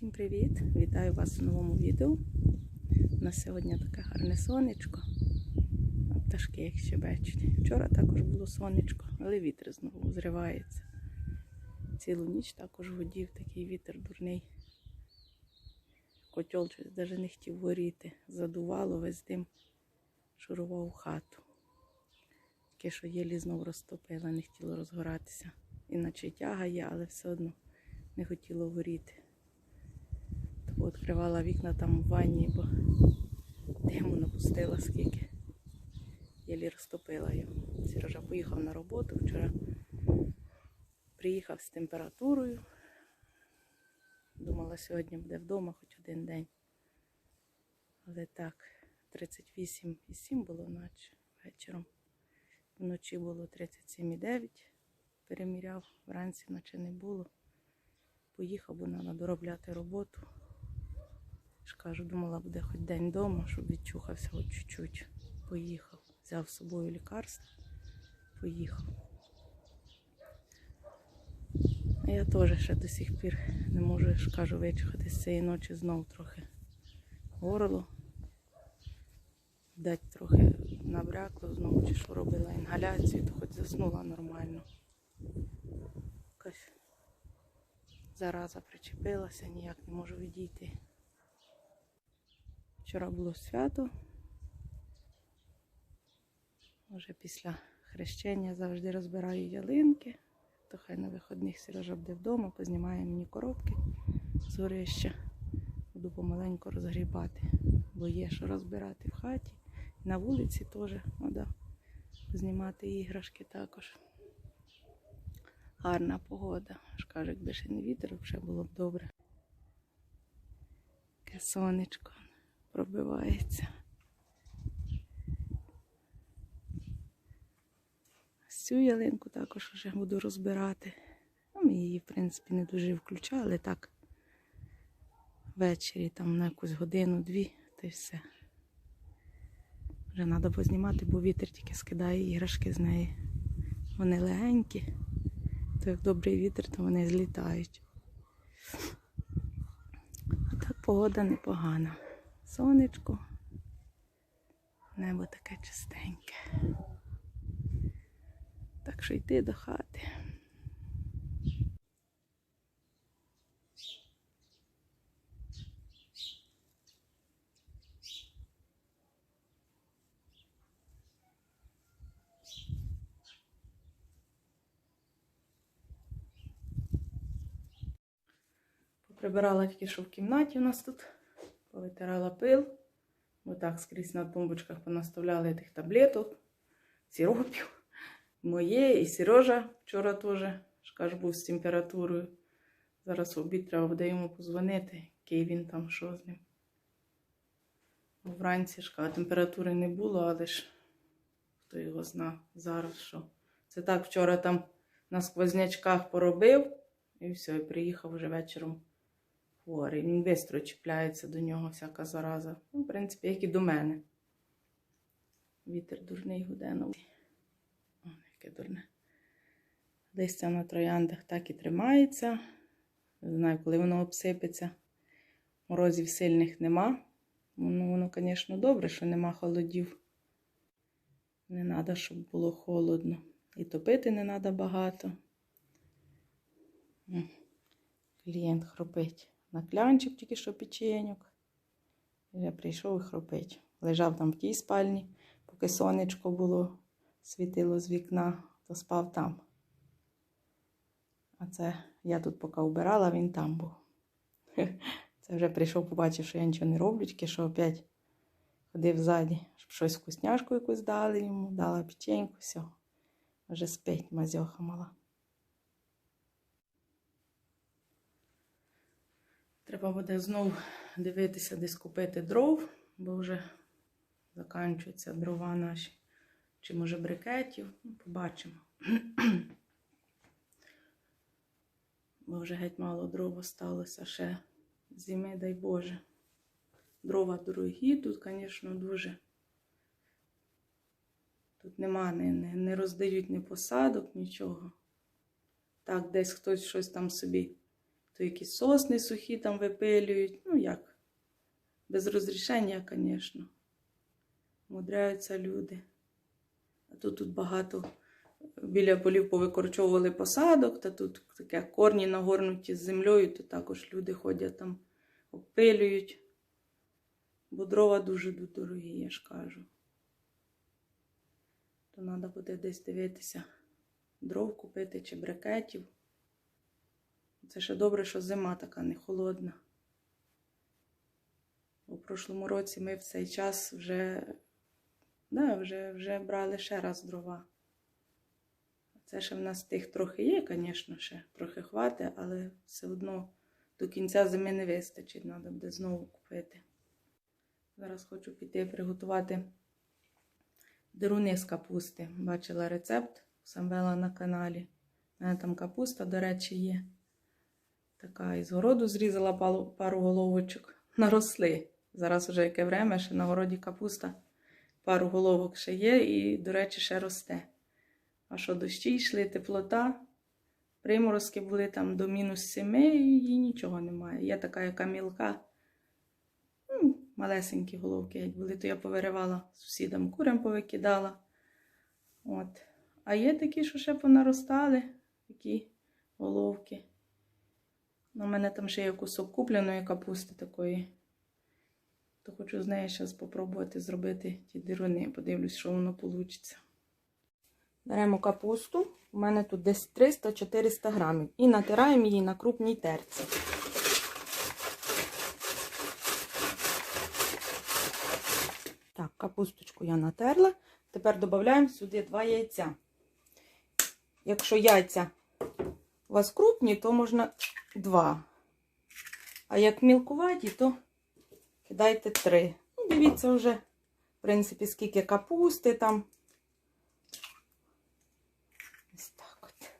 Всім привіт! Вітаю вас в новому відео. У нас сьогодні таке гарне сонечко. А пташки як щебечуть. Вчора також було сонечко, але вітер знову зривається. Цілу ніч також гудів такий вітер дурний. Котел щось навіть не хотів горіти. Задувало весь дим, шурував хату. Таке, що єлі знов розтопила, не хотіло розгоратися. Іначе тяга є, але все одно не хотіло горіти. Тому відкривала вікна там в ванні, бо диму напустила скільки. Єлі розтопила його. Сережа поїхав на роботу вчора. Приїхав з температурою. Думала, сьогодні буде вдома хоч один день. Але так, 38,7 було наче вечором. Вночі було 37,9. Переміряв, вранці наче не було. Поїхав, бо треба доробляти роботу. Ж кажу, думала, буде хоч день вдома, щоб відчухався хоч чуть-чуть. Поїхав. Взяв з собою лікарство, поїхав. Я теж ще до сих пір не можу, я ж кажу, вичухати з цієї ночі знов трохи горло. Дать трохи набрякло знову, чи що робила інгаляцію, то хоч заснула нормально. Якась зараза причепилася, ніяк не можу відійти. Вчора було свято. Вже після хрещення завжди розбираю ялинки. То хай на виходних Сережа буде вдома, познімає мені коробки з горища. Буду помаленьку розгрібати, бо є що розбирати в хаті. На вулиці теж треба знімати іграшки також. Гарна погода. Ж кажуть, якби ще не вітер, вже було б добре. Таке сонечко пробивається. Цю ялинку також вже буду розбирати. Ну, Ми її, в принципі, не дуже включали так. Ввечері там на якусь годину-дві, та й все. Вже треба познімати, бо вітер тільки скидає іграшки з неї. Вони легенькі, то як добрий вітер, то вони злітають. А так погода непогана. Сонечко, небо таке чистеньке. Так що йти до хати. Поприбирала тільки що в кімнаті у нас тут, повитирала пил. Отак скрізь на тумбочках понаставляли тих таблеток, сиропів. Моє і Сережа вчора теж, кажу, був з температурою. Зараз в обід треба буде йому позвонити, який він там, що з ним. Вранці ж температури не було, але ж хто його зна зараз що. Це так вчора там на сквознячках поробив і все, і приїхав вже вечором хворий. Він швидко чіпляється до нього всяка зараза. Ну, в принципі, як і до мене. Вітер дурний гуде на вулиці. О, яке дурне. Листя на трояндах так і тримається. Не знаю, коли воно обсипеться. Морозів сильних нема. Ну, воно, звісно, добре, що нема холодів. Не треба, щоб було холодно. І топити не треба багато. Клієнт хропить. На клянчик тільки що печеньок. Я прийшов і хропить. Лежав там в тій спальні, поки сонечко було, світило з вікна, то спав там. А це я тут поки вбирала, він там був. Це вже прийшов, побачив, що я нічого не роблю, тільки що опять ходив ззаді, щоб щось вкусняшку якусь дали йому, дала печеньку, все. Вже спить мазьоха мала. Треба буде знов дивитися, десь купити дров, бо вже заканчуються дрова наші. Чи може брикетів. Ну, побачимо. Бо вже геть мало дров осталося ще зими, дай Боже. Дрова дорогі, тут, звісно, дуже. Тут нема, не, не, не роздають ні посадок, нічого. Так, десь хтось щось там собі то якісь сосни сухі там випилюють. Ну як? Без розрішення, звісно. Мудряються люди. А то тут багато біля полів повикорчовували посадок, та тут таке корні нагорнуті з землею, то також люди ходять там, обпилюють. Бо дрова дуже дорогі, я ж кажу. То треба буде десь дивитися, дров купити чи брикетів. Це ще добре, що зима така не холодна. У прошлому році ми в цей час вже, да, вже, вже брали ще раз дрова. Це ще в нас тих трохи є, звісно, ще трохи хватить, але все одно до кінця зими не вистачить, треба буде знову купити. Зараз хочу піти приготувати деруни з капусти. Бачила рецепт Самвела на каналі. У мене там капуста, до речі, є. Така із городу зрізала пару, головочок. Наросли. Зараз вже яке время, ще на городі капуста. Пару головок ще є і, до речі, ще росте. А що дощі йшли, теплота. Приморозки були там до мінус 7 і їй нічого немає. Є така, яка мілка. Ну, малесенькі головки як були, то я повиривала сусідам курям повикидала. От. А є такі, що ще понаростали, такі головки. У мене там ще є кусок купленої капусти такої. То хочу з неї зараз спробувати зробити ті дируни. Подивлюсь, що воно вийде. Беремо капусту. У мене тут десь 300-400 грамів. І натираємо її на крупній терці. Так, капусточку я натерла. Тепер додаємо сюди 2 яйця. Якщо яйця у вас крупні, то можна 2. А як мілкуваті, то кидайте 3. Ну, дивіться вже, в принципі, скільки капусти там. Ось так от.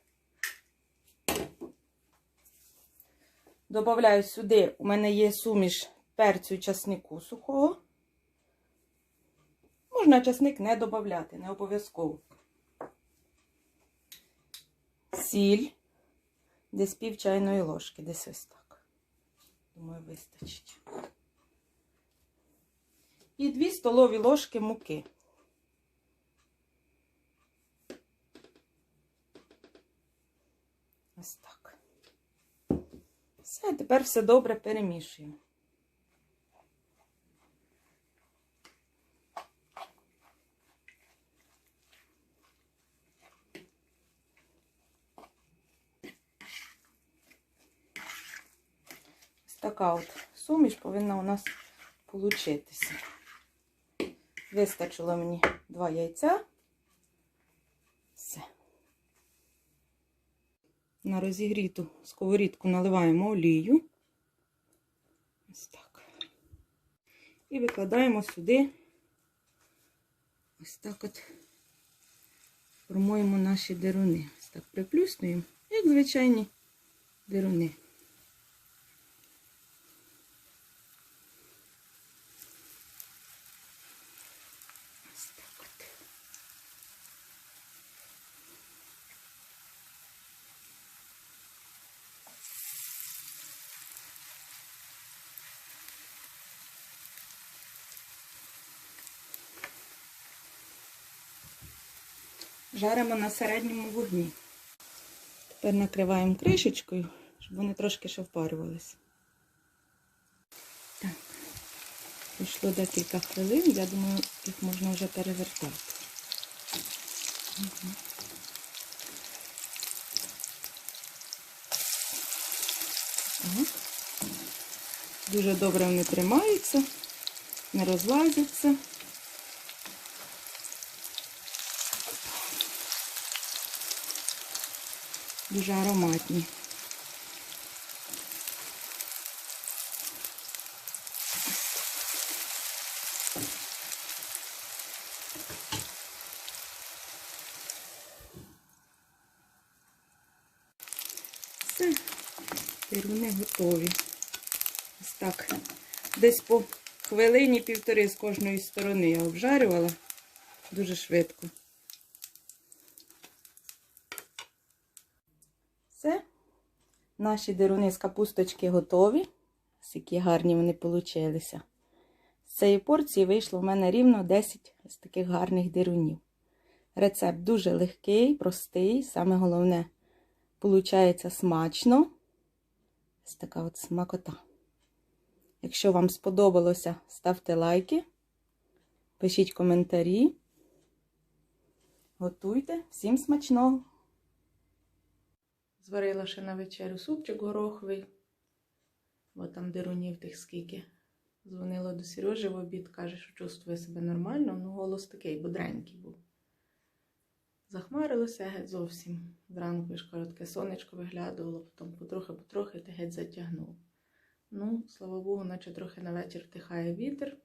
Добавляю сюди, у мене є суміш перцю і часнику сухого. Можна часник не додати, не обов'язково. Сіль, десь пів чайної ложки, десь ось так. Думаю, вистачить. І 2 столові ложки муки. Ось так. Все, тепер все добре перемішуємо. Така от суміш повинна у нас получитися. Вистачило мені два яйця. Все. На розігріту сковорідку наливаємо олію. Ось так. І викладаємо сюди ось так от формуємо наші деруни. Ось так приплюснуємо, як звичайні деруни. Жаримо на середньому вогні. Тепер накриваємо кришечкою, щоб вони трошки ще впарювалися. Так, пройшло декілька хвилин, я думаю, їх можна вже перевертати. Дуже добре вони тримаються, не розлазяться. Дуже ароматні. Все, деруни готові. Ось так. Десь по хвилині півтори з кожної сторони я обжарювала дуже швидко. Все. Наші деруни з капусточки готові. Які гарні вони получилися. З цієї порції вийшло в мене рівно 10 ось таких гарних дерунів. Рецепт дуже легкий, простий, саме головне, получається смачно. Ось така от смакота. Якщо вам сподобалося, ставте лайки, пишіть коментарі. Готуйте. Всім смачного! Зварила ще на вечерю супчик гороховий. Бо там дерунів тих скільки. Дзвонила до Сережі в обід, каже, що чувствує себе нормально, ну голос такий бодренький був. Захмарилося геть зовсім. Зранку ж коротке сонечко виглядувало, потім потрохи-потрохи та геть затягнув. Ну, слава Богу, наче трохи на вечір втихає вітер.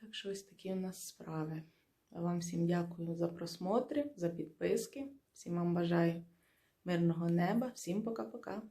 Так що ось такі у нас справи. А вам всім дякую за просмотри, за підписки. Всім вам бажаю мирного неба. Всім пока-пока.